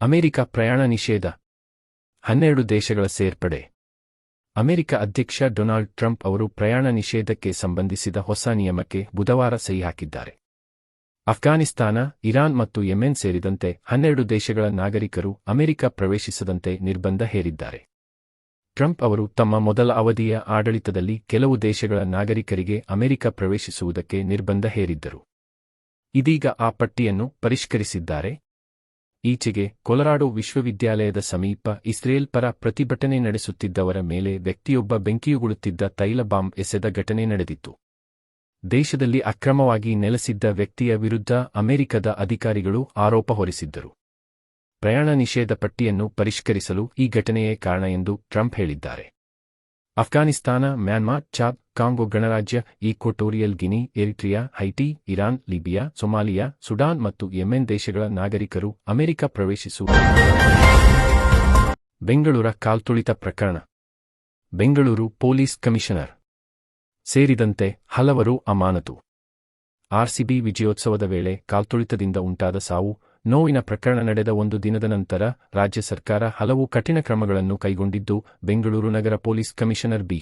America ಪ್ರಯಾಣ ನಿಷೇಧ. ಹನ್ನೆರಡು ದೇಶಗಳ ಸೇರ್ಪಡೆ. ಅಮೆರಿಕ ಅಧ್ಯಕ್ಷ ಡೊನಾಲ್ಡ್ ಟ್ರಂಪ್ ಅವರು ಪ್ರಯಾಣ ನಿಷೇಧಕ್ಕೆ ಸಂಬಂಧಿಸಿದ ಹೊಸ ನಿಯಮಕ್ಕೆ ಬುಧವಾರ ಸಹಿ ಹಾಕಿದ್ದಾರೆ. ಅಫ್ಘಾನಿಸ್ತಾನ ಇರಾನ್ ಮತ್ತು ಯೆಮೆನ್ ಸೇರಿದಂತೆ ಹನ್ನೆರಡು ದೇಶಗಳ ನಾಗರಿಕರು ಅಮೆರಿಕ ಪ್ರವೇಶಿಸದಂತೆ ನಿರ್ಬಂಧ ಹೇರಿದ್ದಾರೆ. ಟ್ರಂಪ್ ಅವರು ತಮ್ಮ ಮೊದಲ ಅವಧಿಯ ಆಡಳಿತದಲ್ಲಿ ಕೆಲವು ದೇಶಗಳ ನಾಗರಿಕರಿಗೆ ಅಮೆರಿಕ ಪ್ರವೇಶಿಸುವುದಕ್ಕೆ ನಿರ್ಬಂಧ ಹೇರಿದ್ದರು. ಇದೀಗ ಆ ಪಟ್ಟಿಯನ್ನು ಪರಿಷ್ಕರಿಸಿದ್ದಾರೆ. ಈಚೆಗೆ ಕೊಲರಾಡೋ ವಿಶ್ವವಿದ್ಯಾಲಯದ ಸಮೀಪ ಇಸ್ರೇಲ್ ಪರ ಪ್ರತಿಭಟನೆ ನಡೆಸುತ್ತಿದ್ದವರ ಮೇಲೆ ವ್ಯಕ್ತಿಯೊಬ್ಬ ಬೆಂಕಿಯುಗುಳುತ್ತಿದ್ದ ತೈಲ ಬಾಂಬ್ ಎಸೆದ ಘಟನೆ ನಡೆದಿತ್ತು. ದೇಶದಲ್ಲಿ ಅಕ್ರಮವಾಗಿ ನೆಲೆಸಿದ್ದ ವ್ಯಕ್ತಿಯ ವಿರುದ್ಧ ಅಮೆರಿಕದ ಅಧಿಕಾರಿಗಳು ಆರೋಪ ಹೊರಿಸಿದ್ದರು. ಪ್ರಯಾಣ ನಿಷೇಧ ಪಟ್ಟಿಯನ್ನು ಪರಿಷ್ಕರಿಸಲು ಈ ಘಟನೆಯೇ ಕಾರಣ ಎಂದು ಟ್ರಂಪ್ ಹೇಳಿದ್ದಾರೆ. ಅಫ್ಘಾನಿಸ್ತಾನ ಮ್ಯಾನ್ಮಾರ್, ಚಾದ್ ಕಾಂಗೋ ಗಣರಾಜ್ಯ, Equatorial Guinea, Eritrea, Haiti, Iran, Libya, Somalia, Sudan ಮತ್ತು ಯೆಮೆನ್ ದೇಶಗಳ ನಾಗರಿಕರು ಅಮೆರಿಕ ಪ್ರವೇಶಿಸುವ ಬೆಂಗಳೂರ ಕಾಲ್ತುಳಿತ ಪ್ರಕರಣ. Bengaluru police commissioner. ಸೇರಿದಂತೆ ಹಲವರು ಅಮಾನತು. ಆರ್ಸಿಬಿ ವಿಜಯೋತ್ಸವದ ವೇಳೆ ಕಾಲ್ತುಳಿತದಿಂದ ಉಂಟಾದ ಸಾವು, ನೋವಿನ ಪ್ರಕರಣ ನಡೆದ ಒಂದು ದಿನದ ನಂತರ ರಾಜ್ಯ ಸರ್ಕಾರ ಹಲವು ಕಠಿಣ ಕ್ರಮಗಳನ್ನು ಕೈಗೊಂಡಿದ್ದು ಬೆಂಗಳೂರು ನಗರ ಪೊಲೀಸ್ ಕಮಿಷನರ್ ಬಿ.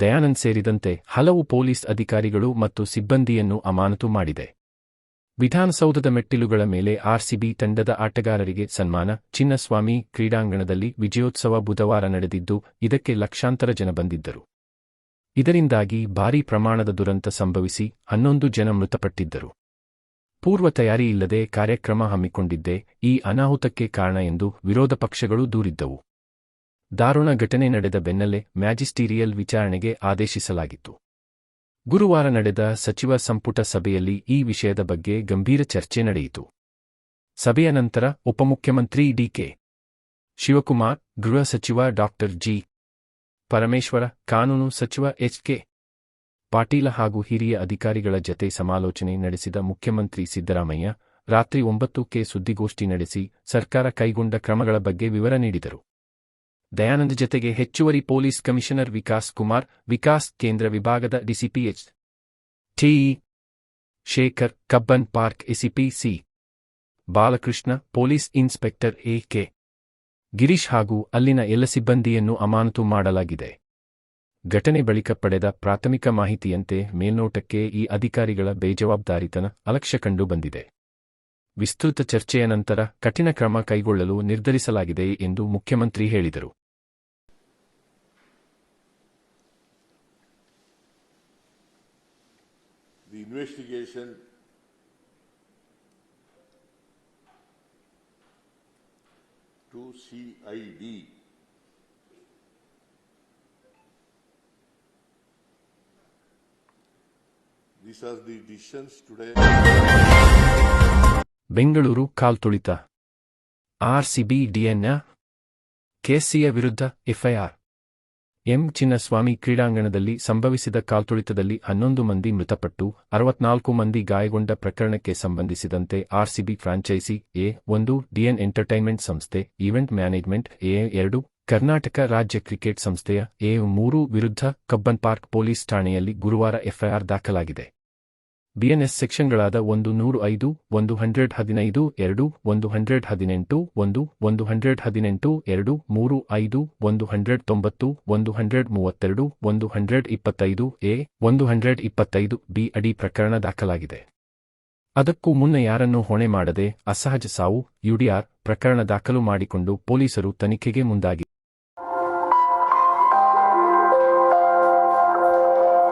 ದಯಾನಂದ್ ಸೇರಿದಂತೆ ಹಲವು ಪೊಲೀಸ್ ಅಧಿಕಾರಿಗಳು ಮತ್ತು ಸಿಬ್ಬಂದಿಯನ್ನು ಅಮಾನತು ಮಾಡಿದೆ. ವಿಧಾನಸೌಧದ ಮೆಟ್ಟಿಲುಗಳ ಮೇಲೆ ಆರ್ಸಿಬಿ ತಂಡದ ಆಟಗಾರರಿಗೆ ಸನ್ಮಾನ, ಚಿನ್ನಸ್ವಾಮಿ ಕ್ರೀಡಾಂಗಣದಲ್ಲಿ ವಿಜಯೋತ್ಸವ ಬುಧವಾರ ನಡೆದಿದ್ದು, ಇದಕ್ಕೆ ಲಕ್ಷಾಂತರ ಜನ ಬಂದಿದ್ದರು. ಇದರಿಂದಾಗಿ ಭಾರೀ ಪ್ರಮಾಣದ ದುರಂತ ಸಂಭವಿಸಿ ಹನ್ನೊಂದು ಜನ ಮೃತಪಟ್ಟಿದ್ದರು. ಪೂರ್ವ ತಯಾರಿ ಇಲ್ಲದೆ ಕಾರ್ಯಕ್ರಮ ಹಮ್ಮಿಕೊಂಡಿದ್ದೇ, ಈ ಅನಾಹುತಕ್ಕೆ ಕಾರಣ ಎಂದು ವಿರೋಧ ಪಕ್ಷಗಳು ದೂರಿದ್ದವು. ದಾರುಣ ಘಟನೆ ನಡೆದ ಬೆನ್ನಲ್ಲೇ ಮ್ಯಾಜಿಸ್ಟೀರಿಯಲ್ ವಿಚಾರಣೆಗೆ ಆದೇಶಿಸಲಾಗಿತ್ತು. ಗುರುವಾರ ನಡೆದ ಸಚಿವ ಸಂಪುಟ ಸಭೆಯಲ್ಲಿ ಈ ವಿಷಯದ ಬಗ್ಗೆ ಗಂಭೀರ ಚರ್ಚೆ ನಡೆಯಿತು. ಸಭೆಯ ನಂತರ ಉಪಮುಖ್ಯಮಂತ್ರಿ ಡಿಕೆ ಶಿವಕುಮಾರ್, ಗೃಹ ಸಚಿವ ಡಾಕ್ಟರ್ ಜಿ. ಪರಮೇಶ್ವರ, ಕಾನೂನು ಸಚಿವ ಎಚ್ಕೆ ಪಾಟೀಲ ಹಾಗೂ ಹಿರಿಯ ಅಧಿಕಾರಿಗಳ ಜತೆ ಸಮಾಲೋಚನೆ ನಡೆಸಿದ ಮುಖ್ಯಮಂತ್ರಿ ಸಿದ್ದರಾಮಯ್ಯ ರಾತ್ರಿ ಒಂಬತ್ತಕ್ಕೆ ಸುದ್ದಿಗೋಷ್ಠಿ ನಡೆಸಿ ಸರ್ಕಾರ ಕೈಗೊಂಡ ಕ್ರಮಗಳ ಬಗ್ಗೆ ವಿವರ ನೀಡಿದರು. ದಯಾನಂದ್ ಜತೆಗೆ ಹೆಚ್ಚುವರಿ ಪೊಲೀಸ್ ಕಮಿಷನರ್ ವಿಕಾಸ್ ಕುಮಾರ್, ವಿಕಾಸ್ ಕೇಂದ್ರ ವಿಭಾಗದ DCP H. T. Shekhar, Cubbon Park ACP C. Balakrishna, police inspector A. K. Girish ಹಾಗೂ ಅಲ್ಲಿನ ಎಲ್ಲ ಸಿಬ್ಬಂದಿಯನ್ನು ಅಮಾನತು ಮಾಡಲಾಗಿದೆ. ಘಟನೆ ಬಳಿಕ ಪಡೆದ ಪ್ರಾಥಮಿಕ ಮಾಹಿತಿಯಂತೆ ಮೇಲ್ನೋಟಕ್ಕೆ ಈ ಅಧಿಕಾರಿಗಳ ಬೇಜವಾಬ್ದಾರಿತನ ಅಲಕ್ಷ್ಯ ಕಂಡು ಬಂದಿದೆ. ವಿಸ್ತೃತ ಚರ್ಚೆಯ ನಂತರ ಕಠಿಣ ಕ್ರಮ ಕೈಗೊಳ್ಳಲು ನಿರ್ಧರಿಸಲಾಗಿದೆ ಎಂದು ಮುಖ್ಯಮಂತ್ರಿ ಹೇಳಿದರು. Investigation to CID These are the decisions today. Bengaluru ಕಾಲ್ತುಳಿತ RCB DNA ಕೆಸಿಯ ವಿರುದ್ಧ ಎಫ್ಐಆರ್ ಎಂ ಚಿನ್ನಸ್ವಾಮಿ ಕ್ರೀಡಾಂಗಣದಲ್ಲಿ ಸಂಭವಿಸಿದ ಕಾಲ್ತುಳಿತದಲ್ಲಿ ಹನ್ನೊಂದು ಮಂದಿ ಮೃತಪಟ್ಟು ಅರವತ್ನಾಲ್ಕು ಮಂದಿ ಗಾಯಗೊಂಡ ಪ್ರಕರಣಕ್ಕೆ ಸಂಬಂಧಿಸಿದಂತೆ ಆರ್ಸಿಬಿ ಫ್ರಾಂಚೈಸಿ, ಎ ಒಂದು ಡಿಎನ್ ಎಂಟರ್ಟೈನ್ಮೆಂಟ್ ಸಂಸ್ಥೆ, ಈವೆಂಟ್ ಮ್ಯಾನೇಜ್ಮೆಂಟ್, ಎ ಎರಡು ಕರ್ನಾಟಕ ರಾಜ್ಯ ಕ್ರಿಕೆಟ್ ಸಂಸ್ಥೆಯ, ಎ ಮೂರು ವಿರುದ್ಧ ಕಬ್ಬನ್ ಪಾರ್ಕ್ ಪೊಲೀಸ್ ಠಾಣೆಯಲ್ಲಿ ಗುರುವಾರ ಎಫ್ಐಆರ್ ದಾಖಲಾಗಿದೆ. ಬಿಎನ್ಎಸ್ ಸೆಕ್ಷನ್ಗಳಾದ ಒಂದು ನೂರು ಐದು, ಒಂದು ಹಂಡ್ರೆಡ್ ಹದಿನೈದು, ಎರಡು, ಒಂದು ಹಂಡ್ರೆಡ್ ಹದಿನೆಂಟು, ಒಂದು ಒಂದು ಹಂಡ್ರೆಡ್ ಹದಿನೆಂಟು, ಎರಡು, ಮೂರು ಐದು, ಒಂದು ಹಂಡ್ರೆಡ್ ತೊಂಬತ್ತು, ಒಂದು ಹಂಡ್ರೆಡ್ ಮೂವತ್ತೆರಡು, ಒಂದು ಹಂಡ್ರೆಡ್ ಇಪ್ಪತ್ತೈದು ಎ, ಒಂದು ಹಂಡ್ರೆಡ್ ಇಪ್ಪತ್ತೈದು ಬಿ ಅಡಿ ಪ್ರಕರಣ ದಾಖಲಾಗಿದೆ. ಅದಕ್ಕೂ ಮುನ್ನ ಯಾರನ್ನು ಹೊಣೆ ಮಾಡದೆ ಅಸಹಜ ಸಾವು ಯುಡಿಆರ್ ಪ್ರಕರಣ ದಾಖಲು ಮಾಡಿಕೊಂಡು ಪೊಲೀಸರು ತನಿಖೆಗೆ ಮುಂದಾಗಿ